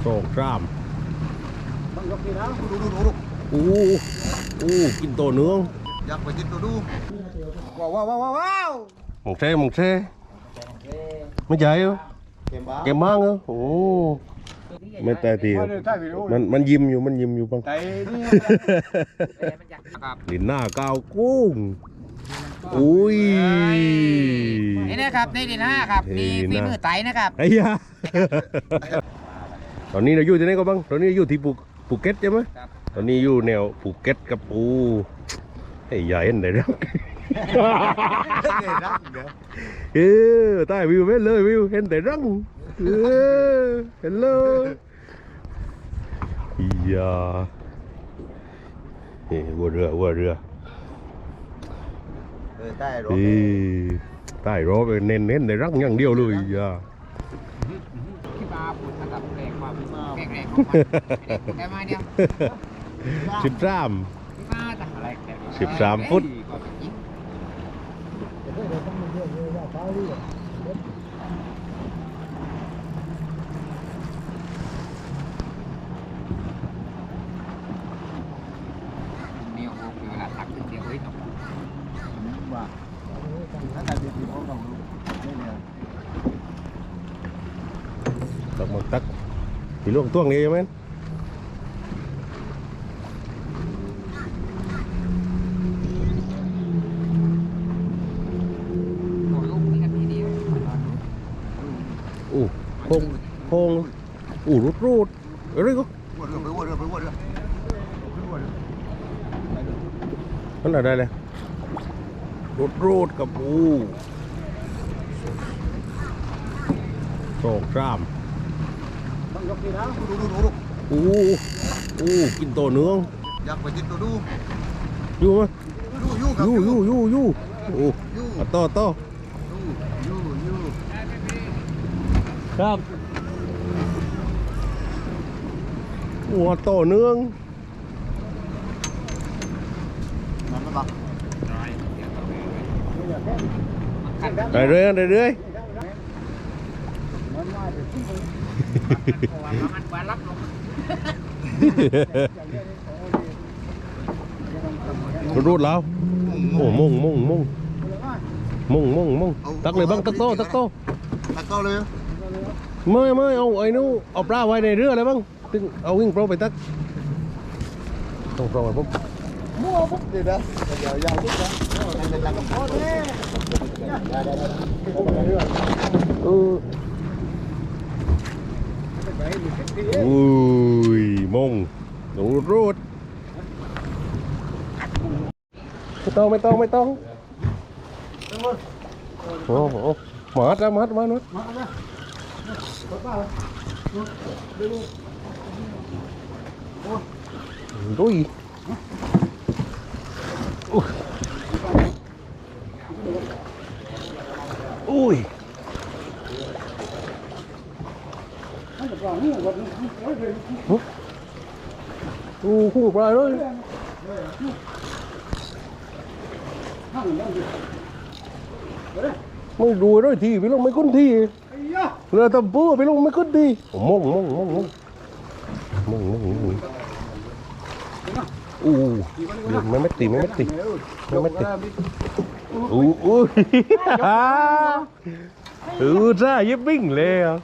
โศกรามต้องยกนี่นะดูดูดูดูอู้อู้กินโตเนื้องอยากไปกินดูดูว้าวว้าวว้าวว้าวหมงเท่หมงเท่ไม่ใช่เหรอเกมบ้าเกมบ้างเหรอโอ้ไม่แต่ทีครับมันมันยิ้มอยู่มันยิ้มอยู่บ้างไก่นี่ลินหน้าก้าวกุ้งอุ้ยนี่นะครับนี่ดีนะครันี่บนี่ดีฝีนะมือไตนะครับไอ้ยา ตอนนี้เราอยู่ที่ไหนก็บ้างตอนนี้อยู่ที่ภูภูเก็ตใช่ไหมตอนนี้อยู่แนวภูเก็ตกับปูไอ้ใหญ่เห็นไหนแล้ว เออใต้วิวเห็นเลยวิวเห็นแต่รังเออเห็นเลยอย่าเฮ้วัวเรือวัวเรือเออใต้รถเอ้ใต้รถเน้นเน้นแต่รังอย่างเดียวเลยอย่า ที่มาพูดนะครับแรงความ แข็งแรงแต่มาเดียว สิบสามที่มาแต่อะไรสิบสามฟุต เดียวเวลาตักเดียวเฮ้ยตก ว่าถ้าใครดีดีเขาต้องรู้นี่เนี่ย ตักหมดตัก มีลูกต้วงนี้ใช่ไหมโอ้ลูกนี่ครับทีเดียวอู้โพงโพงอู้รูดรูดอะไรก็วัวเรือไปวัวเรือไปวัวเรือไปวัวเรือนั่นอะไรเลยรูดรูดกับอู้โศกรามต้องยกนี่นะ ดูดูดูดูอู้อู้กินโตเนื้องอยากไปกินดูดูอยู่ไหมยู่ยู่ครับยู่ยู่ยู่ยู่โอ้ยู่อะต่อต่อยู่ยู่ยู่ครับหัวโตเนื้องมันไม่บักเรื่อยๆเรื่อยมันมารับลงๆ รูดแล้วโอ้มุ่งมุ่งมุ่งมุ่งมุ่งมุ่งตักเลยบ้างตักโตตักโตตักโตเลยไม่ไม่เอาไอ้นู้นเอาปลาไว้ในเรือเลยบ้างตึงเอาวิ่งโปรไปตักต้องโปรไปปุ๊บมั่วปุ๊บเดี๋ยวนะเดี๋ยวยาวปุ๊บนะเดี๋ยวตักกับพ่อเนี่ยเอ ออุ้ยมงรูดรูดไม่ต้องไม่ต้องไม่ต้องโอ้โหมัดแล้วมัดมัดมัดดุยอุ้ย โอ้โหปลาเลยไม่ดูด้วยทีไปลงไม่คุ้นทีเรือตะปูไปลงไม่คุ้นทีมงมงมงมงมงมงมงอู้ไม่ไม่ตีไม่ไม่ตีไม่ไม่ตีอู้อู้ฮ่าอู้จ้ายิบวิ่งเลยอะ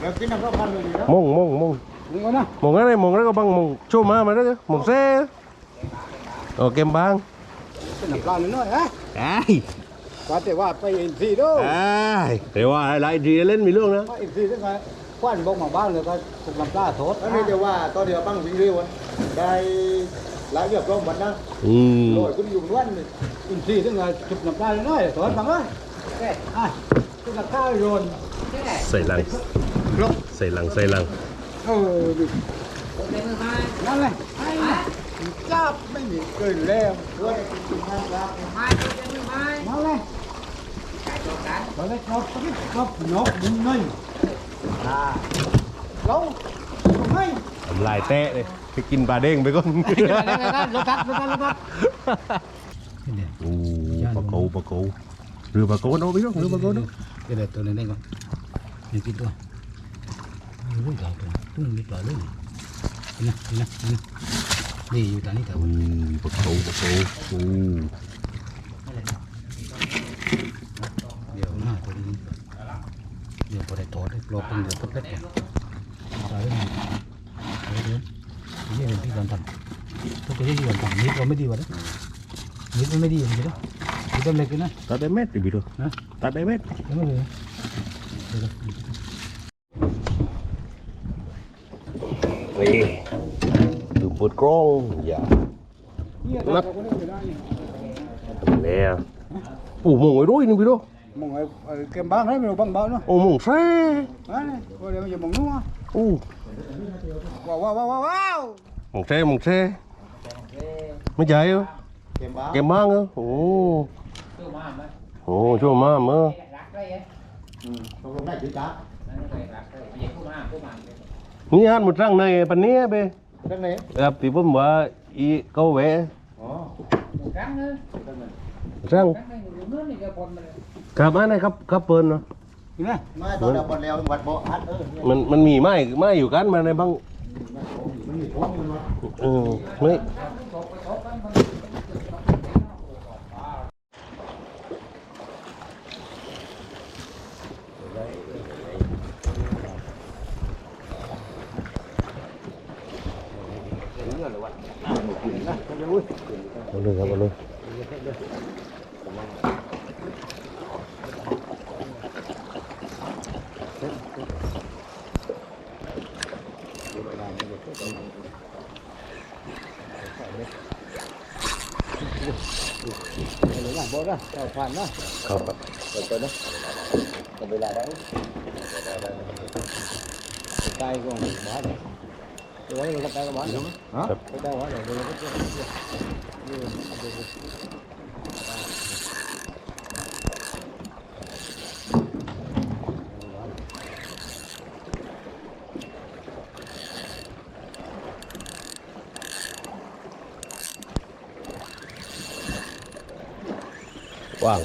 เดี๋ยวกินน้ำข้าวพันเลยดีนะมงมงมง มึงเอานะมงอะไรมงอะไรก็บังมงโชว์มามาแล้วมงเซ่โอเกมบางเป็นน้ำปลาหน่อยๆฮะไอ้ว่าแต่ว่าไปเอ็นซีด้วยไอ้แต่ว่าอะไรดีเล่นมีเรื่องนะว่าเอ็นซีได้ไงควันบงมาบ้านเลยก็ถูกน้ำปลาโทษอันนี้เดี๋ยวว่าตอนเดียวบ้างวิ่งเร็วได้หลายเกือบร่องบันนะอืมโดยคุณอยู่ล้วนอินทรีย์ถึงไงจุดน้ำปลาเลยน้อยสอนฟังเลยแก่อะจุดน้ำปลาโยนใส่ลังครบใส่ลังใส่ลัง เออดินั่นเลยจับไม่มีเกินแล้วเพื่อนมาเลยมาเลยครับครับนกมึงหน่อยอ่าลงไม่ทำลายแตะเลยไปกินปลาเด้งไปก่อนรถทัดรถทัดรถทัดโอ้ปลาโกปลาโกเรือปลาโกเอาไปด้วยเรือปลาโกด้วยเดี๋ยวตัวนึงได้ก่อนนี่กินตัว อ้ยตายตัวตุ้งมีปลาเลยนะนะนะนี่อยู่ตอนนี้แต่อุ้ประตูประตูอู้เดี๋ยวหน้าตัวนี้เดี๋ยวพอได้ต่อได้ปลอเป็นเดี๋ยวก็เป็ดเนี่ยตายแล้วเดี๋ยวเดี๋ยวนี่เป็นพี่กันทำทุกคนที่กันทำนิดเราไม่ดีวะเนี่ยนิดมันไม่ดีอย่างนี้นะนิดมันเล็กนะตัดได้เม็ดดิบิโดนะตัดได้เม็ดยังไม่เลยเดี๋ยวเดกล้องอย่านัดแล้วโอ้โหมงได้เมบ้างนะไม่รู้บ้างบ้างเนาะโอ้โหมงแซ่นั่นเลย เดี๋ยวมันจะมองนัวโอ้ว้าวว้าวว้าวว้าวหมงแซ่หมงแซ่ไม่ใหญ่เหรอเกมบ้างเกมบ้างเหรอโอ้ตู้ม นั่นเลยรักได้ยังตู้มาตู้มานี่อ่านหมดร่างในปันนี้เบ้เรื่องนี้ครับที่ผมว่าอีเขาแหวะอ๋อครั้งนึงร่างครั้งนึงอยู่นู้นนี่ก็คนมาเลยครับอันไหนครับครับเปิ้ลเนาะนี่ไม่ตอนเดียวบอลแล้ววัดโบอัดเออมันมันมีไม้ไม้อยู่กันมาในบางมันมีท้องมันวะเออไม่ Bỏ lưng ra bỏ lưng bỏ ra, phản đó. Không. Rồi tôi đó. Còn bây là đấy. Tay con bỏ đấy. 我那个带个麻将，啊，带麻将，我也不接，接，接，接，接，啊，完了。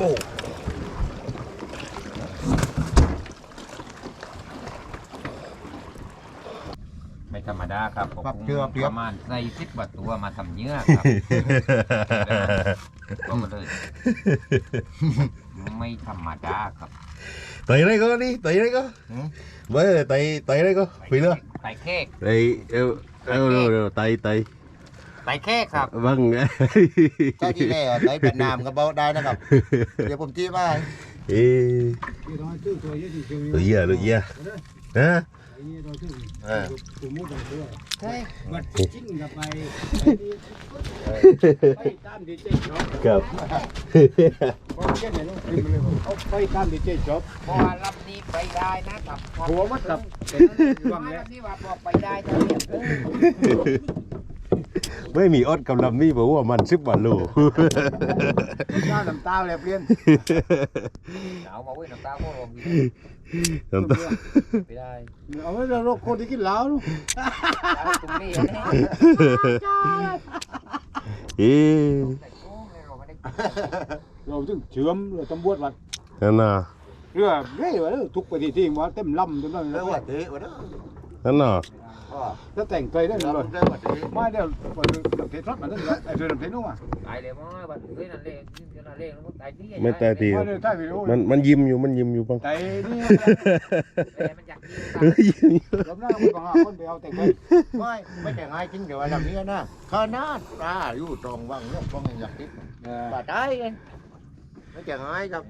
รื่องไม่ธรรมดาครับผมประมาณใส่สิบกว่าตัวมาทำเนื้อครับ ก็มาเลย ไม่ธรรมดาครับตี đây có đi ตี đây có với ตีตี đây có vì nữa ไต่เค้ก đây eo eo rồi rồi ตีตี ไต่เค้กครับ vâng ใช่ที่แรกใช้เป็นนามก็บอกได้นะครับ เดี๋ยวผมจี้มา Ê, tự giờ được giờ hả เฮ้ยไปตามดีเจจบ cặp ไปตามดีเจจบพอรับนี้ไปได้นะครับหัวมัดกับวางแล้วนี่ว่าบอกไปได้ถ้าเรียบ ไม่มีอดกำลังมีบอกว่ามันสิบบาทโลหน้าน้ำตาเลยเปลี่ยนหนาวมาเว้ยน้ำตาโคตรลงน้ำตาไปได้เอาไว้เราคนที่กินเหล้าลูกตรงนี้เอ๊ะเราถึงเชื่อมเราตำรวจวัดนั่นน่ะเรือเร่วะทุกไปที่ที่ว่าเต็มลำเต็มลำเรื่องวัดเตะวะเนาะนั่นน่ะ ถ้าแต่งใจได้เรื่เลยองวัดเตะไม่เดี๋ยววันเทสรถมาตั้งแต่ไอ้เรือเทสนู่นอะตายเลยมั้งบัดเฮ้ยนั่นเองนั่นเองแล้วตายที่ไม่แต่ทีไม่ได้ใช่วิดีโอมันมันยิ้มอยู่มันยิ้มอยู่บ้างใจนี่มันอยากเออยิ้มอยู่ลบหน้าคนบางคนไปเอาแต่งไปไม่ไม่แต่งง่ายจริงเดี๋ยววันนี้นะขนาดตาอยู่ตรงวังเนี่ยกองอยากติดบาดได้ไงไม่แต่งง่ายครับ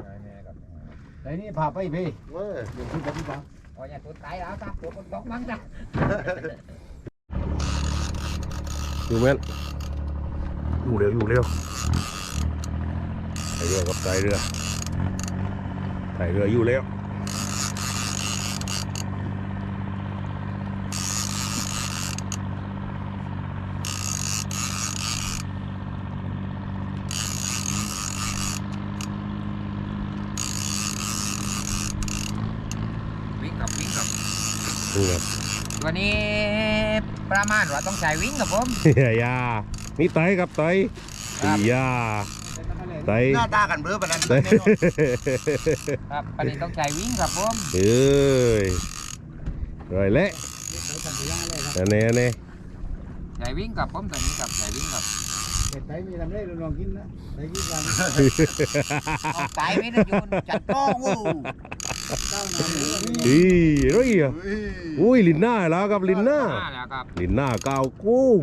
ไอ้นี่พาไปพี่เว้ยเดี๋ยวพี่บอกพี่บ อกโอ้ยตัวตายแล้วครับตัวคนตกมั้งจ้ะอยู่แม่นอยู่เร็วอยู่เร็วไตเรือกับไตเรือไตเรืออยู่แล้ว วิ่งกับวิ่งกับ นี่ครับวันนี้ประมาณว่าต้องใช้วิ่งกับผมยานี่ไตครับไตครับยาไตหน้าตากันเบ้อปะนั้นไตครับวันนี้ต้องใช้วิ่งกับผมเอ้ยรอยเละอันนี้อันนี้ใช้วิ่งกับผมตอนนี้กับใช้วิ่งกับเด็ดไตมีลำเล่ลองกินนะไตกินกันเอาไปไม่ได้ยูนจัดก้องวู เจ้าหน้าที่อีร้อยอะอุ้ยลินหน้าแล้วครับลินหน้ามาแล้วครับลินหน้าก้าวกุ้ง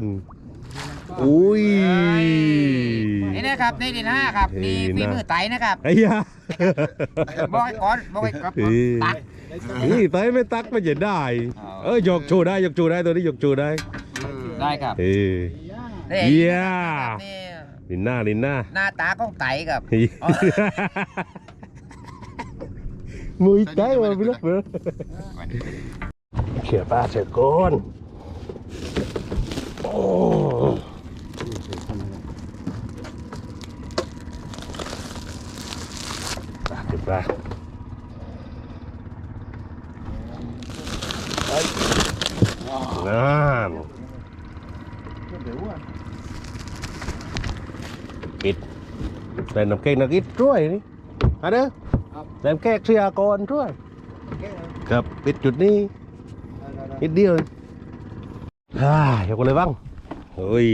อุ้ยนี่นะครับนี่ดินห้าครับนี่นี่ฝีนะมือไตนะครับไอ้ยาบอกให้ก่อนบอกให้ครับเอ้ยตักนี่ไตไม่ตักไม่จะได้ เออยกโชว์ได้ยกโชว์ได้ตัวนี้ยกโชว์ได้ได้ครับเอ้ยนี่เยี่ยครับนี่ลินหน้าลินหน้าหน้าตาของไตครับ มือใจมาพี่ลูกเบอเขี่ยปลาเสียก้อน โอ้ปลาเก็บปลานั่นปิดใส่น้ำเก่งนักอิดด้วยนี่อันเด้อใส่น้ำแกงเสียก่อนด้วยครับปิดจุดนี้นิดเดียวฮ่ายกเลยบ้างเฮ้ย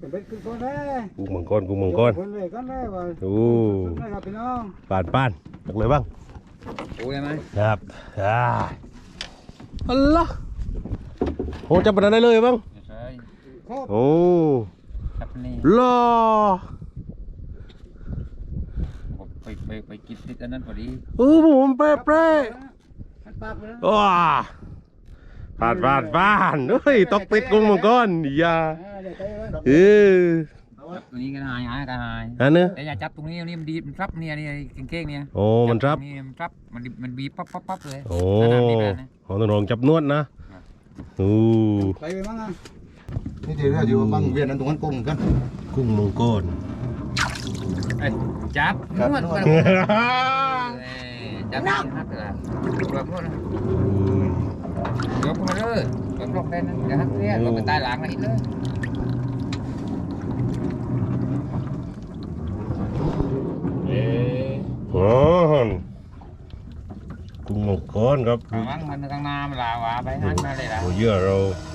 เป็นเบ็ดขึ้นก้อนแน่กุ้งมังกรกุ้งมังกรคนเลยก้อนแน่ว่าโอ้ได้ครับพี่น้องปานปานยกเลยบ้างโอ้ยไหมครับอ่าอัลละโหจับปนนั้นได้เลยบ้างใช่โอ้ครับนี่รอผม ไปไปไปกินติดอันนั้นพอดีเออผมเปรย์เปรย์มันปากเลยว้าผ่านผ่านผ่านเฮ้ยตกติดกุ้งมังกรอย่าเด็ดไตเลยเออตัวนี้ก็หายหายก็หายอันนี้แต่อย่าจับตรงนี้นี่มันดีมันรับเนี่ยนี่เก่งๆเนี่ยโอ้มันรับนี่มันรับมันดิมันบีบปั๊บปั๊บปั๊บเลยโอ้ขนาดนี้แบบนะของต้องลองจับนวดนะโอ้ไปไปมั้งอะนี่ที่เรืออยู่บางเวียนนั้นตรงนั้นกุ้งกันกุ้งมังกร เอ้ยจับครับ นวดนวดเอ้ยจับนี่ฮักเลยเปลือกนวดนะยกมาเลยเปลือกลงได้นะอย่าฮักเนี่ยลงไปใต้หลังนะอีกเลยอ๋อกุ้งมังกรครับระวังมันข้างหน้ามันลาวาไปหันมาเลยล่ะโอ้เยอะเราเ